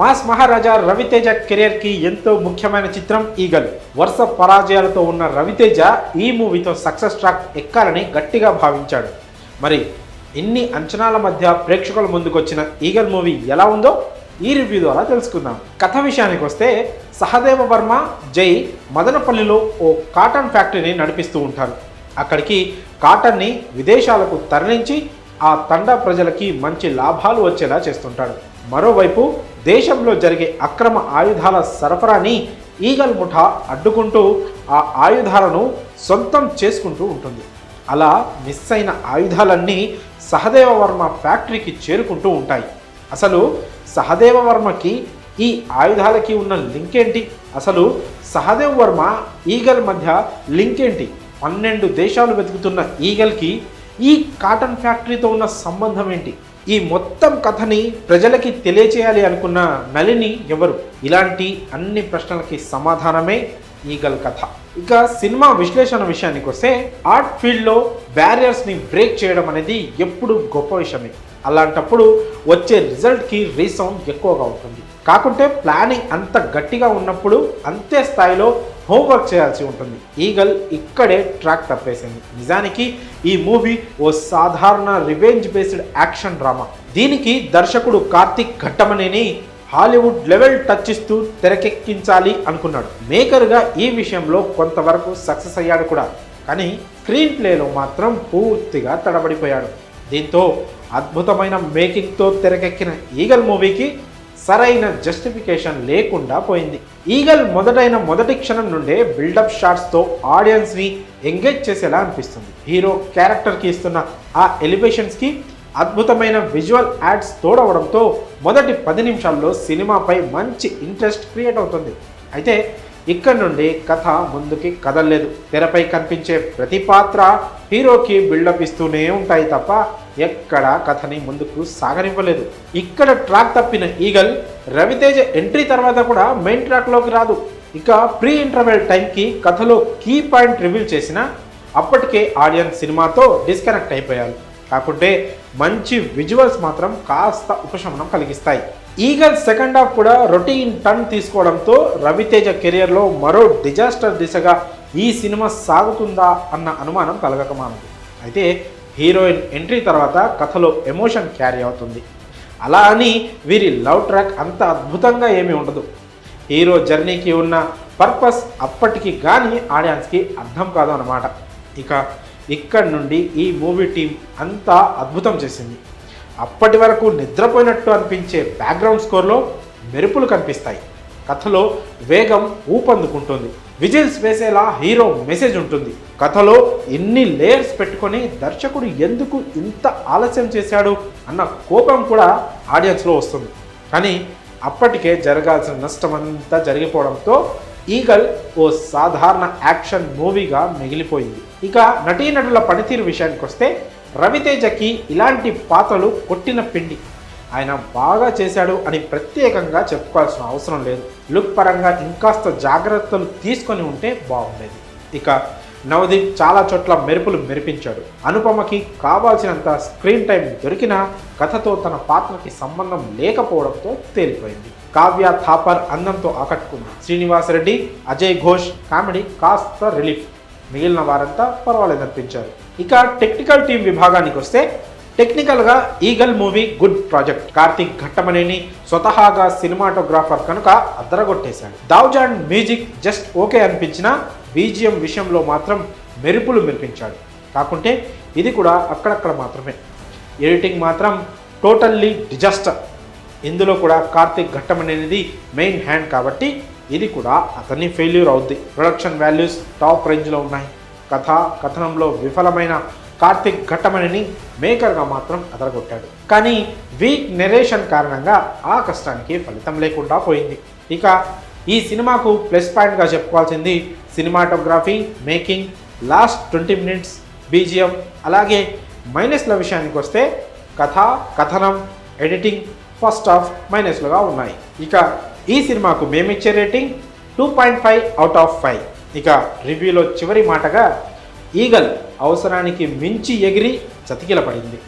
Mass మహారాజా రవితేజ కెరియర్కి ఎంతో ముఖ్యమైన చిత్రం ఈగల్. వరుస పరాజయాలతో ఉన్న రవితేజ ఈ మూవీతో సక్సెస్ ట్రాక్ ఎక్కాలని గట్టిగా భావించాడు. మరి ఇన్ని అంచనాల మధ్య ప్రేక్షకుల ముందుకొచ్చిన ఈగల్ మూవీ ఎలా ఉందో ఈ రివ్యూ ద్వారా తెలుసుకుందాం. కథ విషయానికి వస్తే సహదేవ వర్మ జై మదనపల్లిలో ఓ కాటన్ ఫ్యాక్టరీని నడిపిస్తూ ఉంటారు. అక్కడికి కాటన్ని విదేశాలకు తరలించి ఆ తండా ప్రజలకి మంచి లాభాలు వచ్చేలా చేస్తుంటాడు. మరోవైపు దేశంలో జరిగే అక్రమ ఆయుధాల సరఫరాని ఈగల్ ముఠా అడ్డుకుంటూ ఆ ఆయుధాలను సొంతం చేసుకుంటూ ఉంటుంది. అలా మిస్ అయిన ఆయుధాలన్నీ సహదేవ వర్మ ఫ్యాక్టరీకి చేరుకుంటూ ఉంటాయి. అసలు సహదేవ వర్మకి ఈ ఆయుధాలకి ఉన్న లింక్ ఏంటి అసలు సహదేవ్ వర్మ ఈగల్ మధ్య లింక్ ఏంటి పన్నెండు దేశాలు వెతుకుతున్న ఈగల్కి ఈ కాటన్ ఫ్యాక్టరీతో ఉన్న సంబంధం ఏంటి? ఈ మొత్తం కథని ప్రజలకి తెలియచేయాలి అనుకున్న నలిని ఎవరు? ఇలాంటి అన్ని ప్రశ్నలకి సమాధానమే ఈగల్ కథ. ఇక సినిమా విశ్లేషణ విషయానికి వస్తే ఆర్ట్ ఫీల్డ్లో బ్యారియర్స్ని బ్రేక్ చేయడం అనేది ఎప్పుడు గొప్ప విషయమే. అలాంటప్పుడు వచ్చే రిజల్ట్కి రీసౌండ్ ఎక్కువగా ఉంటుంది. కాకుంటే ప్లానింగ్ అంత గట్టిగా ఉన్నప్పుడు అంతే స్థాయిలో హోంవర్క్ చేయాల్సి ఉంటుంది. ఈగల్ ఇక్కడే ట్రాక్ తప్పేసింది. నిజానికి ఈ మూవీ ఓ సాధారణ రివెంజ్ బేస్డ్ యాక్షన్ డ్రామా. దీనికి దర్శకుడు Karthik Ghattamaneni Hollywood level touch ఇస్తూ తెరకెక్కించాలి అనుకున్నాడు. మేకర్గా ఈ విషయంలో కొంతవరకు సక్సెస్ అయ్యాడు కూడా. కానీ స్క్రీన్ ప్లేలో మాత్రం పూర్తిగా తడబడిపోయాడు. దీంతో అద్భుతమైన మేకింగ్తో తెరకెక్కిన ఈగల్ మూవీకి సరైన జస్టిఫికేషన్ లేకుండా పోయింది. ఈగల్ మొదటైన మొదటి క్షణం నుండే బిల్డప్ షాట్స్తో ఆడియన్స్ని ఎంగేజ్ చేసేలా అనిపిస్తుంది. హీరో క్యారెక్టర్కి ఇస్తున్న ఆ ఎలివేషన్స్కి అద్భుతమైన విజువల్ యాడ్స్ తోడవడంతో మొదటి పది నిమిషాల్లో సినిమాపై మంచి ఇంట్రెస్ట్ క్రియేట్ అవుతుంది. అయితే ఇక్కడ నుండి కథ ముందుకి కదలలేదు. తెరపై కనిపించే ప్రతి పాత్ర హీరోకి బిల్డప్ ఇస్తూనే ఉంటాయి తప్ప ఎక్కడ కథని ముందుకు సాగనివ్వలేదు. ఇక్కడ ట్రాక్ తప్పిన ఈగల్ రవితేజ ఎంట్రీ తర్వాత కూడా మెయిన్ ట్రాక్లోకి రాదు. ఇక ప్రీ ఇంటర్వెల్ టైంకి కథలో కీ పాయింట్ రివీల్ చేసిన అప్పటికే ఆడియన్స్ సినిమాతో డిస్కనెక్ట్ అయిపోయారు. కాకుంటే మంచి విజువల్స్ మాత్రం కాస్త ఉపశమనం కలిగిస్తాయి. ఈగల్ సెకండ్ హాఫ్ కూడా రొటీన్ టర్న్ తీసుకోవడంతో రవితేజ కెరియర్లో మరో డిజాస్టర్ దిశగా ఈ సినిమా సాగుతుందా అన్న అనుమానం కలగకమానదు అయితే హీరోయిన్ ఎంట్రీ తర్వాత కథలో ఎమోషన్ క్యారీ అవుతుంది. అలా అని వీరి లవ్ ట్రాక్ అంత అద్భుతంగా ఏమీ ఉండదు. హీరో జర్నీకి ఉన్న పర్పస్ అప్పటికి కానీ ఆడియన్స్కి అర్థం కాదు అన్నమాట ఇక ఇక్కడ నుండి ఈ మూవీ టీం అంతా అద్భుతం చేసింది. అప్పటి వరకు నిద్రపోయినట్టు అనిపించే బ్యాక్గ్రౌండ్ స్కోర్లో మెరుపులు కనిపిస్తాయి. కథలో వేగం ఊపందుకుంటుంది. విజిల్స్ వేసేలా హీరో మెసేజ్ ఉంటుంది. కథలో ఎన్ని లేయర్స్ పెట్టుకొని దర్శకుడు ఎందుకు ఇంత ఆలస్యం చేశాడు అన్న కోపం కూడా ఆడియన్స్లో వస్తుంది. కానీ అప్పటికే జరగాల్సిన నష్టం అంతా జరిగిపోవడంతో ఈగల్ ఓ సాధారణ యాక్షన్ మూవీగా మిగిలిపోయింది. ఇక నటీనటుల పనితీరు విషయానికి వస్తే రవితేజకి ఇలాంటి పాత్రలు కొట్టిన పిండి. ఆయన బాగా చేశాడు అని ప్రత్యేకంగా చెప్పుకోవాల్సిన అవసరం లేదు. లుక్ పరంగా ఇంకాస్త జాగ్రత్తలు తీసుకొని ఉంటే బాగుండేది. ఇక నవదీప్ చాలా చోట్ల మెరుపులు మెరిపించాడు. అనుపమకి కావాల్సినంత స్క్రీన్ టైం దొరికినా కథతో తన పాత్రకి సంబంధం లేకపోవడంతో తేలిపోయింది. కావ్య థాపర్ అందంతో ఆకట్టుకుంది. శ్రీనివాసరెడ్డి అజయ్ ఘోష్ కామెడీ కాస్త రిలీఫ్. మిగిలిన వారంతా పర్వాలేదనిపించారు ఇక టెక్నికల్ టీం విభాగానికి వస్తే టెక్నికల్గా Eagle movie good project. Karthik Ghattamaneni స్వతహాగా సినిమాటోగ్రాఫర్ కనుక అద్దరగొట్టేశాడు. దావ్జాన్ మ్యూజిక్ జస్ట్ ఓకే అనిపించినా బీజిఎం విషయంలో మాత్రం మెరుపులు మెరిపించాడు. కాకుంటే ఇది కూడా అక్కడక్కడ మాత్రమే. ఎడిటింగ్ మాత్రం టోటల్లీ డిజాస్టర్. ఇందులో కూడా కార్తిక్ ఘట్టమనేది మెయిన్ హ్యాండ్ కాబట్టి ఇది కూడా అతని ఫెయిల్యూర్ అవుద్ది. ప్రొడక్షన్ వాల్యూస్ టాప్ రేంజ్లో ఉన్నాయి. కథ కథనంలో విఫలమైన కార్తిక్ ఘట్టమణిని మేకర్గా మాత్రం అదరగొట్టాడు. కానీ వీక్ నెరేషన్ కారణంగా ఆ కష్టానికి ఫలితం లేకుండా పోయింది. ఇక ఈ సినిమాకు ప్లస్ పాయింట్గా చెప్పుకోవాల్సింది cinematography making last twenty minutes BGM అలాగే మైనస్ల విషయానికి వస్తే కథ కథనం ఎడిటింగ్ ఫస్ట్ ఆఫ్ మైనస్లుగా ఉన్నాయి. ఇక ఈ సినిమాకు మేమిచ్చే rating two point five out of five ఇక రివ్యూలో చివరి మాటగా ఈగల్ అవసరానికి మించి ఎగిరి చతికిల పడింది